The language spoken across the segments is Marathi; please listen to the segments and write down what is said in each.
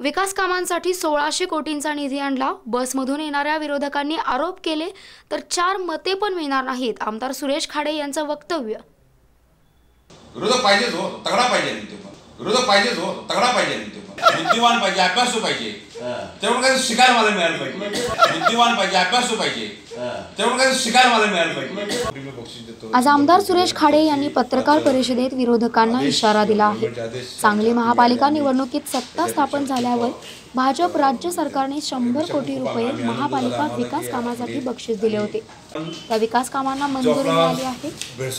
विकास कामांसाठी सोळाशे कोटींचा निधी आणला. बसमधून येणाऱ्या विरोधकांनी आरोप केले तर चार मते पण मिळणार नाहीत आमदार सुरेश खाडे यांचं वक्तव्य. विरोधक पाहिजेच हो तगडा पाहिजे विरोधक पाहिजेच हो तगडा पाहिजे बुद्धिवान पाहिजे अभ्यासू पाहिजे. तेवढं काही शिकायला मला मिळालं पाहिजे. बुद्धिवान पाहिजे अभ्यासू पाहिजे. तेवढं काही शिकायला मला मिळालं पाहिजे. मी बक्षीस देतो. आज आमदार सुरेश खाडे यांनी पत्रकार परिषदेत विरोधकांना इशारा दिला. आहे सांगली महापालिका निवडणुकीत सत्ता स्थापन झाल्यावर भाजप राज्य सरकारने शंभर कोटी रुपये महापालिका विकास कामासाठी बक्षीस दिले होते. त्या विकास कामांना मंजुरी मिळाली आहे.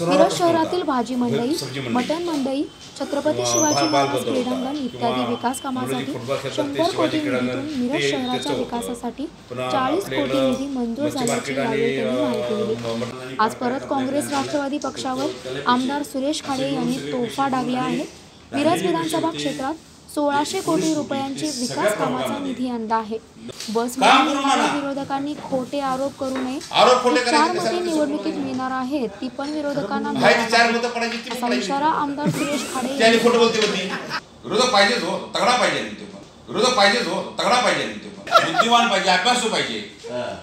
मिरज शहरातील भाजी मंडई मटण मंडई छत्रपती शिवाजी महाराज क्रीडांगण इत्यादी विकास कामासाठी शंभर कोटी निधीतून मिरज शहराच्या विकासासाठी चाळीस कोटी निधी मंजूर झाल्याची यावेळी त्यांनी माहिती दिली. आज परत काँग्रेस राष्ट्रवादी पक्षावर आमदार सुरेश खाडे यांनी तोफा डागल्या आहेत मिरज विधानसभा क्षेत्रात सोळाशे कोटी रुपयांचे विकास कामाचा निधी आणला आहे. बस विरोधकांनी खोटे आरोप करू नये. चार मते निवडणुकीत मिळणार आहेत ती पण विरोधकांना असा इशारा आमदार सुरेश खाडे होती विरोधक पाहिजेच हो तगडा पाहिजे नाही ते पण. विरोधक पाहिजेच हो तगडा पाहिजे नाही ते पण. बुद्धिवान पाहिजे अभ्यासू पाहिजे.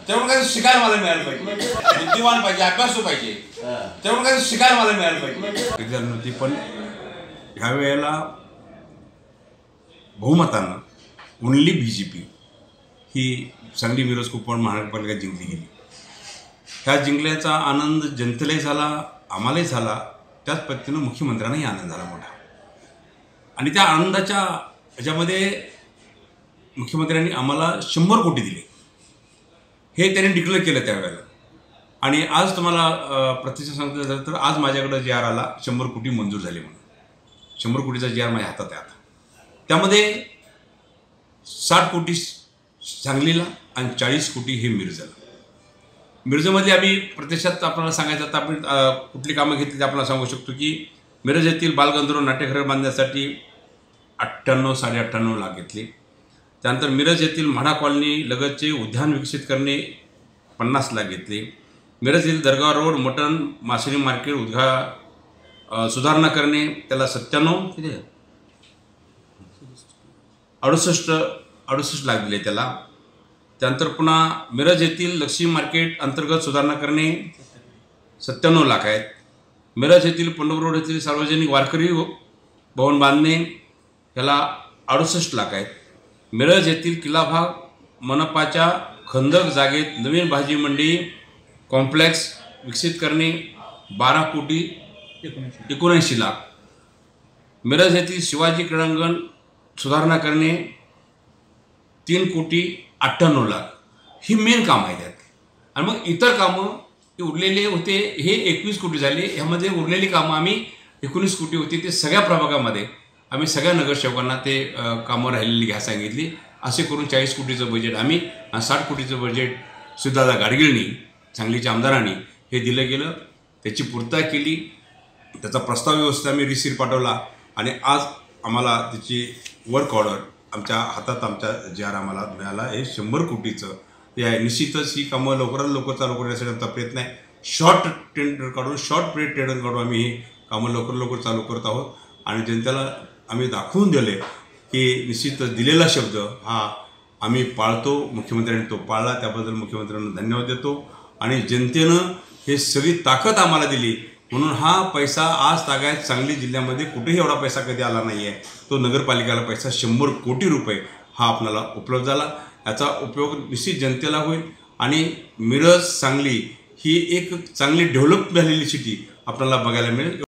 तेवढं काही शिकायला मला मिळालं पाहिजे. बुद्धिवान पाहिजे अभ्यासू पाहिजे. तेवढं काही शिकायला मला मिळालं पाहिजे. नव्हती पण ह्या वेळेला बहुमतानं ओनली बी जे पी ही सांगली मिरज कुपण महानगरपालिका जिंकली गेली. ह्या जिंकल्याचा आनंद जनतेलाही झाला आम्हालाही झाला त्याच पद्धतीनं मुख्यमंत्र्यांनाही आनंद झाला मोठा. आणि त्या आनंदाच्या ह्याच्यामध्ये मुख्यमंत्र्यांनी आम्हाला शंभर कोटी दिले. हे त्यांनी डिक्लेअर केलं त्यावेळेला आणि आज तुम्हाला प्रत्यक्ष सांगितलं झालं तर आज माझ्याकडं जे आर आला शंभर कोटी मंजूर झाले म्हणून. शंभर कोटीचा जे आर माझ्या हातात आहे आता. त्यामध्ये साठ कोटी सांगलीला आणि चाळीस कोटी हे मिरजाला. मिरजेमध्ये आम्ही प्रत्यक्षात आपल्याला सांगायचं तर आपण कुठली कामं घेतली ते आपल्याला सांगू शकतो की मिरज येथील बालगंधर्व नाट्यघर बांधण्यासाठी अठ्ठ्याण्णव साडे अठ्ठ्याण्णव लाख घेतले. त्यानंतर मिरज येथील म्हाडा कॉलनी लगतचे उद्यान विकसित करणे पन्नास लाख घेतले. मिरज येथील दर्गा रोड मटण मासळी मार्केट उद्घा सुधारणा करणे त्याला सत्त्याण्णव किती? अडुसष्ट अडुसष्ट लाख दिले त्याला. त्यानंतर पुन्हा मिरज येथील लक्ष्मी मार्केट अंतर्गत सुधारणा करणे सत्त्याण्णव लाख आहेत. मिरज येथील पंढरपूर रोड येथील सार्वजनिक वारकरी भवन बांधणे त्याला अडुसष्ट लाख आहेत. मिरज येथील किल्ला भाग मनपाच्या खंदक जागेत नवीन भाजी मंडी कॉम्प्लेक्स विकसित करणे बारा कोटी एकोणऐंशी लाख. मिरज येथील शिवाजी क्रीडांगण सुधारणा करणे तीन कोटी अठ्ठ्याण्णव लाख. ही मेन कामं आहेत त्यात आणि मग इतर कामं उरलेले होते हे एकवीस कोटी झाले. ह्यामध्ये उरलेली कामं आम्ही एकोणीस कोटी होती ते सगळ्या प्रभागामध्ये. आम्ही सगळ्या नगरसेवकांना ते कामं राहिलेली घ्या सांगितली. असे करून चाळीस कोटीचं बजेट आम्ही आणि साठ कोटीचं बजेट सुद्धा गाडगिळणी सांगलीच्या आमदारांनी हे दिलं गेलं. त्याची पूर्तता केली. त्याचा प्रस्ताव व्यवस्थित आम्ही रिसीर पाठवला आणि आज आम्हाला त्याची वर्क ऑर्डर आमच्या हातात आमच्या जे आर आम्हाला मिळाला हे शंभर कोटीचं. ते आहे निश्चितच ही कामं लवकरात लवकर चालू करण्यासाठी आमचा प्रयत्न आहे. शॉर्ट टेंडर काढून शॉर्ट पिरियड टेंडर काढून आम्ही ही कामं लवकर लवकर चालू करत आहोत. आणि जनतेला आम्ही दाखवून दिले की निश्चितच दिलेला शब्द हा आम्ही पाळतो मुख्यमंत्र्यांनी तो पाळला त्याबद्दल मुख्यमंत्र्यांना धन्यवाद देतो आणि जनतेनं हे सगळी ताकद आम्हाला दिली. म्हणून हा पैसा आज तागायत सांगली जिल्ह्यामध्ये कुठेही एवढा पैसा कधी आला नाही आहे तो नगरपालिकेला पैसा शंभर कोटी रुपये हा आपल्याला उपलब्ध झाला. याचा उपयोग निश्चित जनतेला होईल आणि मिरज सांगली ही एक चांगली डेव्हलप झालेली सिटी आपल्याला बघायला मिळेल.